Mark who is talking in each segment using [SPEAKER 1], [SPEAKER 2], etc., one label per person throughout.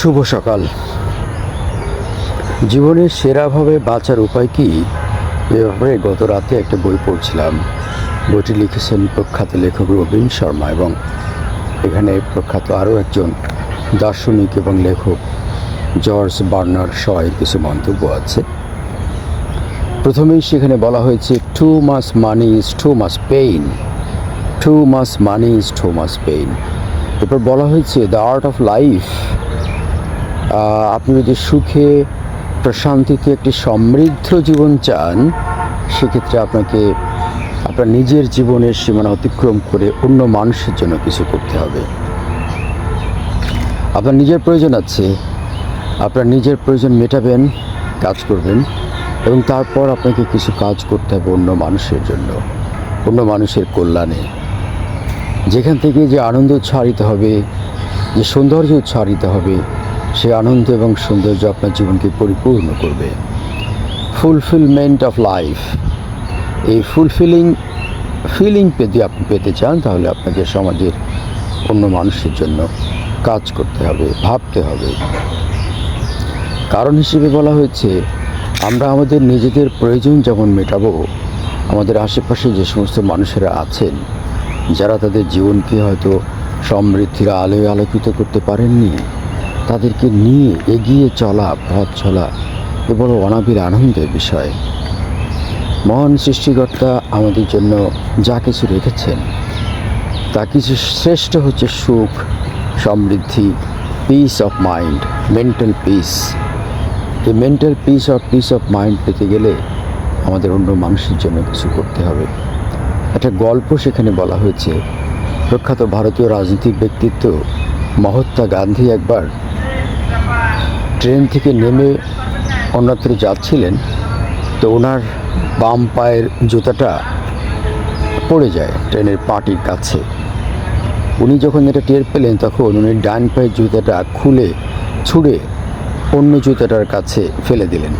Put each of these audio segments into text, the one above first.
[SPEAKER 1] শুভ সকাল। জীবনের সেরাভাবে বাঁচার উপায় কি? এ ব্যাপারে গত রাতে একটা বই পড়ছিলাম। বইটি লিখেছেন প্রখ্যাত লেখক রবীন শর্মা এবং এখানে প্রখ্যাত আরও একজন দার্শনিক এবং লেখক জর্জ বার্নার শয়ের কিছু মন্তব্য আছে। প্রথমেই সেখানে বলা হয়েছে too much money is too much pain too much money is too much pain এরপর বলা হয়েছে দ্য আর্ট অফ লাইফ আপনি যদি সুখে, প্রশান্তিতে একটি সমৃদ্ধ জীবন চান, সেক্ষেত্রে আপনাকে, আপনার নিজের জীবনের সীমানা অতিক্রম করে অন্য মানুষের জন্য কিছু করতে হবে। আপনার নিজের প্রয়োজন আছে। আপনার নিজের প্রয়োজন মেটাবেন, কাজ করবেন এবং তারপর আপনাকে কিছু কাজ করতে হবে অন্য মানুষের জন্য, অন্য মানুষের কল্যাণে। যেখান থেকে যে আনন্দ উচ্ছারিত হবে, যে সৌন্দর্য উচ্ছারিত হবে সে আনন্দ এবং সৌন্দর্য আপনার জীবনকে পরিপূর্ণ করবে। ফুলফিলমেন্ট অফ লাইফ এই ফুলফিলিং ফিলিং যদি আপনি পেতে চান, তাহলে আপনাকে সমাজের অন্য মানুষের জন্য কাজ করতে হবে, ভাবতে হবে। কারণ হিসেবে বলা হয়েছে, আমরা আমাদের নিজেদের প্রয়োজন যেমন মেটাবো, আমাদের আশেপাশে যে সমস্ত মানুষেরা আছেন, যারা তাদের জীবনকে হয়তো সমৃদ্ধির আলোয় আলোকিত করতে পারেননি তাদেরকে নিয়ে এগিয়ে চলা, পথ চলা এ বড় অনাবিল আনন্দের বিষয়। মহান সৃষ্টিকর্তা আমাদের জন্য যা কিছু রেখেছেন, তা কিছু শ্রেষ্ঠ হচ্ছে সুখ, সমৃদ্ধি peace of mind mental peace এই mental peace of peace of mind পেতে গেলে আমাদের অন্য মানুষের জন্য কিছু করতে হবে। একটা গল্প সেখানে বলা হয়েছে, প্রখ্যাত ভারতীয় রাজনৈতিক ব্যক্তিত্ব মহাত্মা গান্ধী একবার ট্রেন থেকে নেমে অন্যত্র যাচ্ছিলেন, তো ওনার বাম পায়ের জুতাটা পড়ে যায় ট্রেনের পাটির কাছে। উনি যখন এটা টের পেলেন, তখন উনি ডান পায়ের জুতাটা খুলে ছুঁড়ে অন্য জুতাটার কাছে ফেলে দিলেন।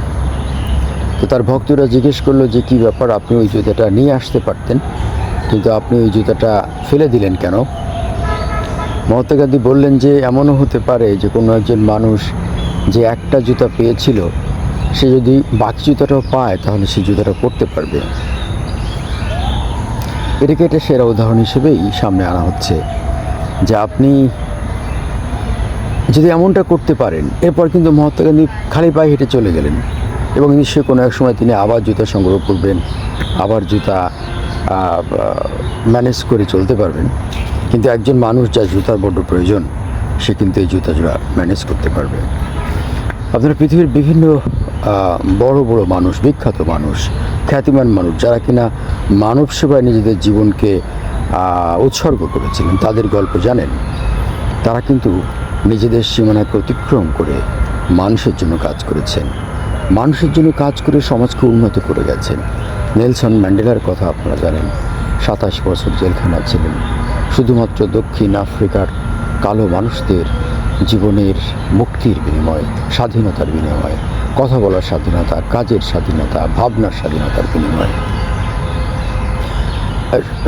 [SPEAKER 1] তো তার ভক্তরা জিজ্ঞেস করল যে, কী ব্যাপার? আপনি ওই জুতাটা নিয়ে আসতে পারতেন, কিন্তু আপনি ওই জুতাটা ফেলে দিলেন কেন? মহাত্মা গান্ধী বললেন যে, এমনও হতে পারে যে কোনো একজন মানুষ যে একটা জুতা পেয়েছিল, সে যদি বাকি জুতাটাও পায়, তাহলে সে জুতাটা পরতে পারবে। এটাকে এটা সেরা উদাহরণ হিসেবেই সামনে আনা হচ্ছে, যে আপনি যদি এমনটা করতে পারেন, এরপর কিন্তু মহাত্মা গান্ধী খালি পায়ে হেঁটে চলে গেলেন এবং নিশ্চয়ই কোনো এক সময় তিনি আবার জুতা সংগ্রহ করবেন, আবার জুতা ম্যানেজ করে চলতে পারবেন। কিন্তু একজন মানুষ যা জুতার বড্ড প্রয়োজন, সে কিন্তু এই জুতা জোড়া ম্যানেজ করতে পারবে। আপনারা পৃথিবীর বিভিন্ন বড় বড় মানুষ, বিখ্যাত মানুষ, খ্যাতিমান মানুষ, যারা কিনা মানব সেবায় নিজেদের জীবনকে উৎসর্গ করেছিলেন, তাদের গল্প জানেন। তারা কিন্তু নিজেদের সীমানাকে অতিক্রম করে মানুষের জন্য কাজ করেছেন। মানুষের জন্য কাজ করে সমাজকে উন্নত করে গেছেন। নেলসন ম্যান্ডেলার কথা আপনারা জানেন, সাতাশ বছর জেলখানা ছিলেন। শুধুমাত্র দক্ষিণ আফ্রিকার কালো মানুষদের জীবনের মুক্তির বিনিময়ে, স্বাধীনতার বিনিময়ে, কথা বলার স্বাধীনতা, কাজের স্বাধীনতা, ভাবনার স্বাধীনতার বিনিময়ে।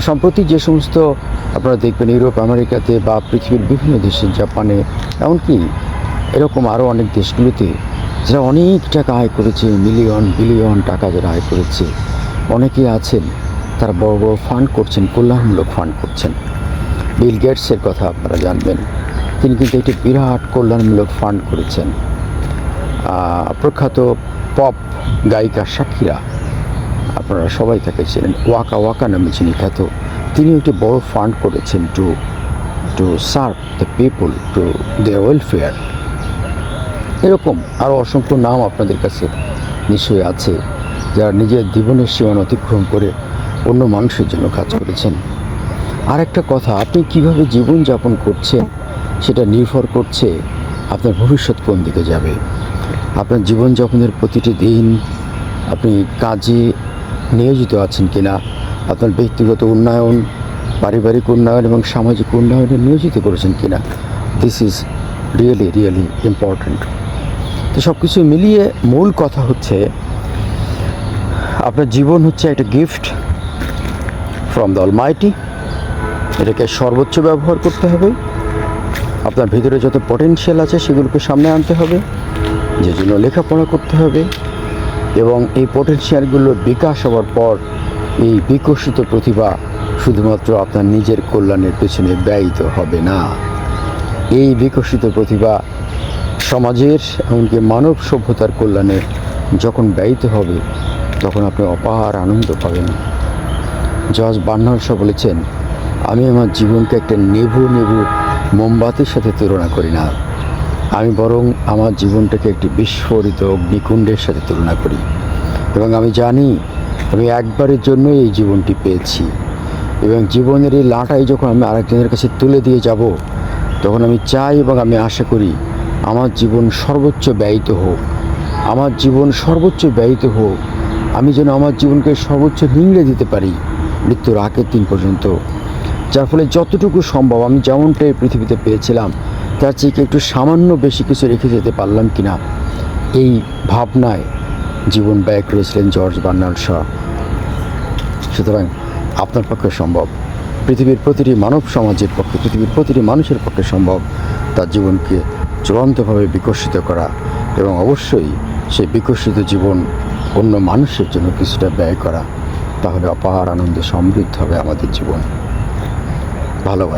[SPEAKER 1] সম্প্রতি যে সমস্ত আপনারা দেখবেন ইউরোপ, আমেরিকাতে বা পৃথিবীর বিভিন্ন দেশে, জাপানে, এমনকি এরকম আরও অনেক দেশগুলোতে যারা অনেক টাকা আয় করেছে, মিলিয়ন, বিলিয়ন টাকা যারা আয় করেছে, অনেকে আছেন, তারা বড় বড় ফান্ড করছেন, কল্যাণমূলক ফান্ড করছেন। বিল গেটসের কথা আপনারা জানবেন। তিনি কিন্তু একটি বিরাট কল্যাণমূলক ফান্ড করেছেন। প্রখ্যাত পপ গায়িকা সাক্ষীরা আপনারা সবাই তাকে ছিলেন ওয়াকা ওয়াকা নামে যিনি খ্যাত তিনি একটি বড় ফান্ড করেছেন to to serve the people to their welfare এরকম আরও অসংখ্য নাম আপনাদের কাছে নিশ্চয়ই আছে, যারা নিজের জীবনের সীমানা অতিক্রম করে অন্য মানুষের জন্য কাজ করেছেন। আর একটা কথা, আপনি কীভাবে জীবনযাপন করছেন সেটা নির্ভর করছে আপনার ভবিষ্যৎ কোন দিকে যাবে। আপনার জীবনযাপনের প্রতিটি দিন আপনি কাজে নিয়োজিত আছেন কিনা, আপনার ব্যক্তিগত উন্নয়ন, পারিবারিক উন্নয়ন এবং সামাজিক উন্নয়নে নিয়োজিত করেছেন কিনা this is really really important তো সব কিছু মিলিয়ে মূল কথা হচ্ছে, আপনার জীবন হচ্ছে একটা গিফট ফ্রম দ্য অলমাইটি এটাকে সর্বোচ্চ ব্যবহার করতে হবে। আপনার ভিতরে যত পটেনশিয়াল আছে সেগুলোকে সামনে আনতে হবে, যে জন্য লেখাপড়া করতে হবে, এবং এই পটেনশিয়ালগুলোর বিকাশ হওয়ার পর এই বিকশিত প্রতিভা শুধুমাত্র আপনার নিজের কল্যাণের পেছনে ব্যয়িত হবে না। এই বিকশিত প্রতিভা সমাজের এমনকি মানব সভ্যতার কল্যাণে যখন ব্যয়িত হবে, তখন আপনি অপার আনন্দ পাবেন। জর্জ বার্নার্স বলেছেন, আমি আমার জীবনকে একটা নেভু নেভু মোমবাতির সাথে তুলনা করি না। আমি বরং আমার জীবনটাকে একটি বিস্ফোরিত অগ্নিকুণ্ডের সাথে তুলনা করি। এবং আমি জানি, আমি একবারের জন্য এই জীবনটি পেয়েছি। এবং জীবনের এই লাটাই যখন আমি আরেকজনের কাছে তুলে দিয়ে যাব, তখন আমি চাই এবং আমি আশা করি, আমার জীবন সর্বোচ্চ ব্যয়িত হোক। আমার জীবন সর্বোচ্চ ব্যয়িত হোক। আমি যেন আমার জীবনকে সর্বোচ্চ নিংড়ে দিতে পারি মৃত্যুর আগের দিন পর্যন্ত। যার ফলে যতটুকু সম্ভব আমি যেমনটাই পৃথিবীতে পেয়েছিলাম, তার চেয়ে একটু সামান্য বেশি কিছু রেখে যেতে পারলাম কি না এই ভাবনায় জীবন ব্যয় করেছিলেন জর্জ বার্নার্ড শ। সুতরাং আপনার পক্ষে সম্ভব। পৃথিবীর প্রতিটি মানব সমাজের পক্ষে, পৃথিবীর প্রতিটি মানুষের পক্ষে সম্ভব তার জীবনকে চূড়ান্তভাবে বিকশিত করা এবং অবশ্যই সেই বিকশিত জীবন অন্য মানুষের জন্য কিছুটা ব্যয় করা। তাহলে অপার আনন্দে, সমৃদ্ধ হবে আমাদের জীবন। ভালোবাসা